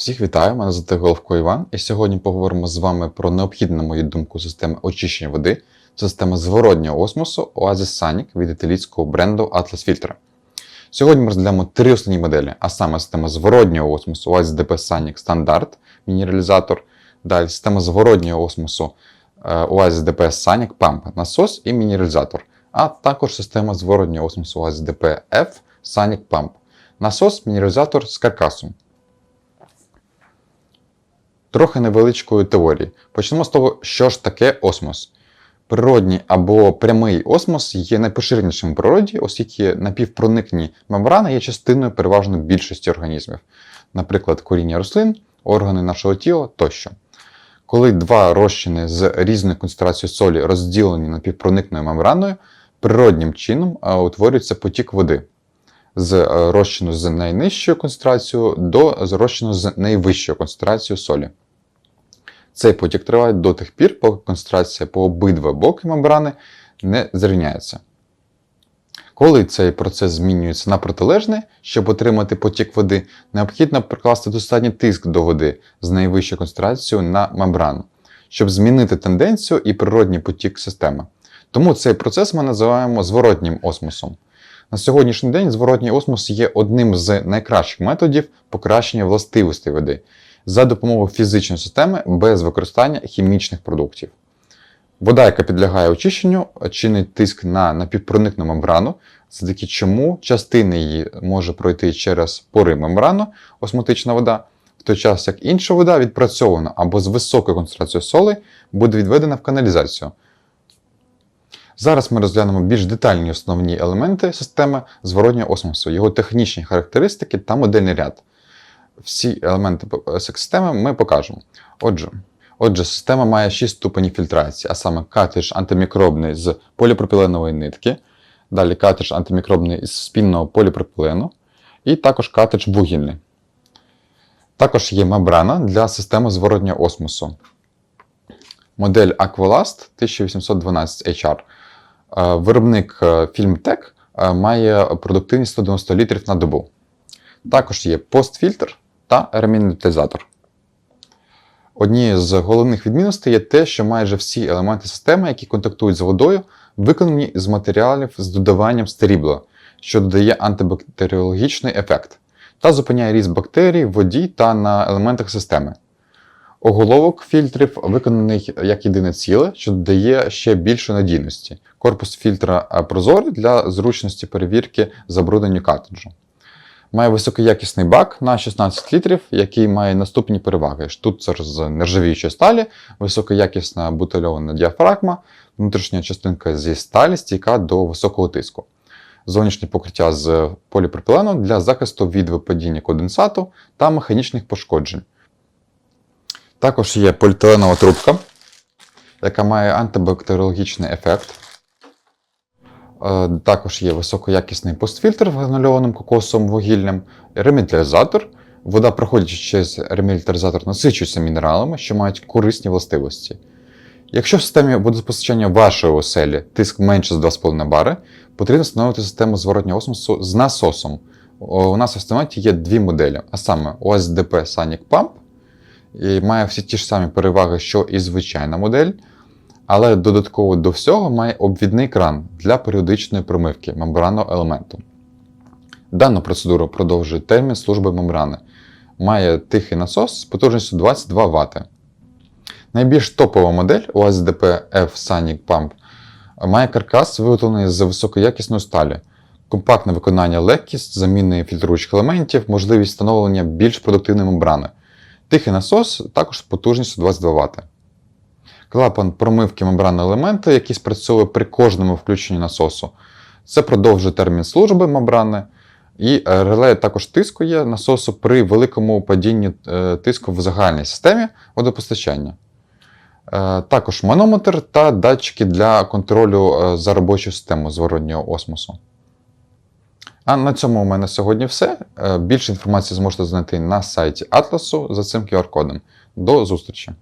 Всіх вітаю, мене звати Головко Іван, і сьогодні поговоримо з вами про необхідну, на мою думку, систему очищення води. Система зворотнього осмосу Oasis Sonic від італійського бренду Atlas Filter. Сьогодні ми розглянемо три основні моделі, а саме система зворотнього осмосу Oasis DP Sonic Standard мінералізатор, далі система зворотнього осмосу е, Oasis DP Sonic Pump насос і мінералізатор, а також система зворотнього осмосу Oasis DP F Sonic Pump насос, мінералізатор з каркасом. Трохи невеличкої теорії. Почнемо з того, що ж таке осмос. Природній або прямий осмос є найпоширенішим в природі, оскільки напівпроникні мембрани є частиною переважно більшості організмів, наприклад, коріння рослин, органи нашого тіла тощо. Коли два розчини з різною концентрацією солі розділені напівпроникною мембраною, природнім чином е, утворюється потік води з е, розчину з найнижчою концентрацією до розчину з найвищою концентрацією солі. Цей потік триває до тих пір, поки концентрація по обидва боки мембрани не зрівняється. Коли цей процес змінюється на протилежний, щоб отримати потік води, необхідно прикласти достатній тиск до води з найвищою концентрацією на мембрану, щоб змінити тенденцію і природній потік системи. Тому цей процес ми називаємо зворотнім осмосом. На сьогоднішній день зворотній осмос є одним з найкращих методів покращення властивостей води за допомогою фізичної системи без використання хімічних продуктів. Вода, яка підлягає очищенню, чинить тиск на напівпроникну мембрану, завдяки чому частина її може пройти через пори мембрану, осмотична вода, в той час як інша вода відпрацьована або з високою концентрацією соли буде відведена в каналізацію. Зараз ми розглянемо більш детальні основні елементи системи зворотнього осмосу, його технічні характеристики та модельний ряд. Всі елементи системи ми покажемо. Отже, отже, система має 6 ступенів фільтрації, а саме катеж антимікробний з поліпропіленової нитки, далі катеж антимікробний з спінного поліпропілену, і також катеж вугільний. Також є мембрана для системи зворотнього осмосу. Модель Aqualast 1812 HR. Е, Виробник е, Filmtech е, має продуктивність 190 літрів на добу. Також є постфільтр та ремінітизатор. Однією з головних відмінностей є те, що майже всі елементи системи, які контактують з водою, виконані з матеріалів з додаванням стерібла, що додає антибактеріологічний ефект та зупиняє ріст бактерій в воді та на елементах системи. Оголовок фільтрів виконаний як єдине ціле, що додає ще більшої надійності. Корпус фільтра прозорий для зручності перевірки забруднення картриджу. Має високоякісний бак на 16 літрів, який має наступні переваги: штуцер з нержавіючої сталі, високоякісна бутильована діафрагма, внутрішня частинка зі сталі стійка до високого тиску, зовнішнє покриття з поліпропілену для захисту від випадіння конденсату та механічних пошкоджень. Також є поліетиленова трубка, яка має антибактеріологічний ефект. Е, Також є високоякісний постфільтр гранульованим кокосовим вугіллям, ремілітаризатор. Вода, проходячи через ремілітаризатор, насичується мінералами, що мають корисні властивості. Якщо в системі водопостачання вашої оселі тиск менше за 2,5 бари, потрібно встановити систему зворотнього осмосу з насосом. У нас в автоматі є дві моделі, а саме OSDP Sonic Pump, і має всі ті ж самі переваги, що і звичайна модель. Але додатково до всього має обвідний кран для періодичної промивки мембранного елементу. Дана процедура продовжує термін служби мембрани. Має тихий насос з потужністю 22 Вт. Найбільш топова модель USDP F Sonic Pump має каркас, виготовлений з високоякісної сталі, компактне виконання легкість, заміни фільтруючих елементів, можливість встановлення більш продуктивної мембрани. Тихий насос також потужністю 22 Вт. Клапан промивки мембранного елемента, який спрацьовує при кожному включенні насосу. Це продовжує термін служби мембрани. І е, реле також тиску є насосу при великому падінні е, тиску в загальній системі водопостачання. Е, Також манометр та датчики для контролю за робочою системою зворотнього осмосу. А на цьому у мене сьогодні все. Більше інформації зможете знайти на сайті Атласу за цим QR-кодом. До зустрічі!